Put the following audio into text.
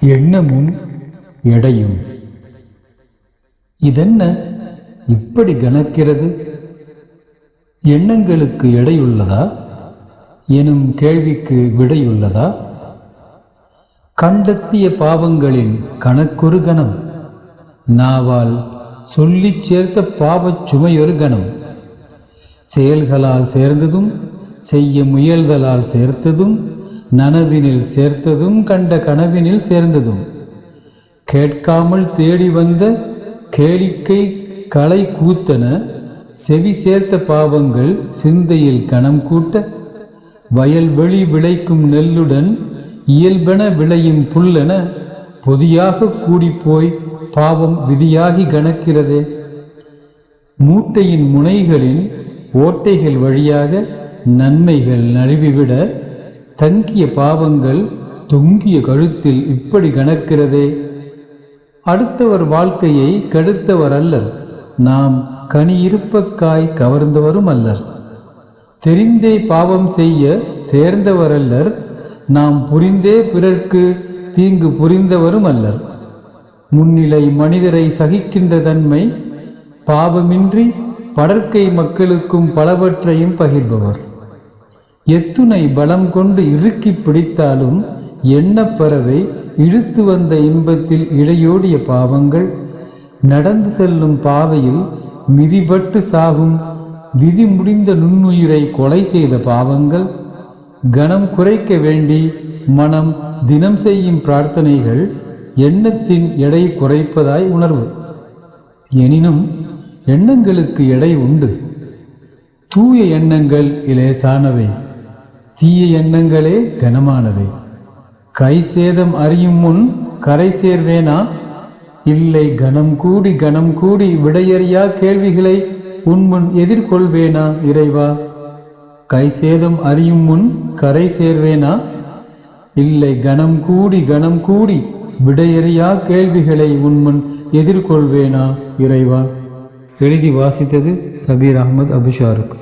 எண்ணமும் எடையும். இதென்ன இப்படி கணக்கிறது எண்ணங்களுக்கு எடையுள்ளதா? எனும் கேள்விக்கு விடையுள்ளதா? கண்டத்திய பாவங்களின் கணக்கொரு கணம். நாவால் சொல்லிச் சேர்த்த பாவச் சுமையொரு கணம். செயல்களால் சேர்ந்ததும் செய்ய முயல்தலால் சேர்த்ததும் நனவினில் சேர்த்ததும் கண்ட கனவினில் சேர்ந்ததும். கேட்காமல் தேடி வந்த கேளிக்கை களை கூத்தன செவி சேர்த்த பாவங்கள் சிந்தையில் கணம் கூட்ட வயல்வெளி விளைக்கும் நெல்லுடன் இயல்பென விளையும் புல்லென பொதியாக கூடிப்போய் பாவம் விதியாகி கணக்கிறதே. மூட்டையின் முனைகளின் ஓட்டைகள் வழியாக நன்மைகள் நழுவிவிட தங்கிய பாவங்கள் தொங்கிய கழுத்தில் இப்படி கணக்கிறதே அடுத்தவர் வாழ்க்கையை கெடுத்தவர் அல்லர். நாம் கனி இருப்பக்காய் கவர்ந்தவரும் அல்லர். தெரிந்தே பாவம் செய்ய தேர்ந்தவர் அல்லர். நாம் புரிந்தே பிறர்க்கு தீங்கு புரிந்தவரும் அல்லர். முன்னிலை மனிதரை சகிக்கின்ற தன்மை பாவமின்றி படற்கை மக்களுக்கும் பலவற்றையும் பகிர்பவர். எத்துணை பலம் கொண்டு இறுக்கி பிடித்தாலும் எண்ணப்பறவை இழுத்து வந்த இன்பத்தில் இழையோடிய பாவங்கள். நடந்து செல்லும் பாதையில் மிதிபட்டு சாகும் விதி முடிந்த நுண்ணுயிரை கொலை செய்த பாவங்கள். கணம் குறைக்க வேண்டி மனம் தினம் செய்யும் பிரார்த்தனைகள் எண்ணத்தின் எடை குறைப்பதாய் உணர்வு. எனினும் எண்ணங்களுக்கு எடை உண்டு. தூய எண்ணங்கள் இலேசானவை. தீய எண்ணங்களே கனமானவை. கை சேதம் அறியும் முன் கரை சேர்வேனா? இல்லை கணம் கூடி கணம் கூடி விடையறியா கேள்விகளை உன்முன் எதிர்கொள்வேனா இறைவா? கை சேதம் அறியும் முன் கரை சேர்வேனா? இல்லை கணம் கூடி கணம் கூடி விடையறியா கேள்விகளை உன்முன் எதிர்கொள்வேனா இறைவா? எழுதி வாசித்தது சபீர் அகமது அபிஷாருக்கு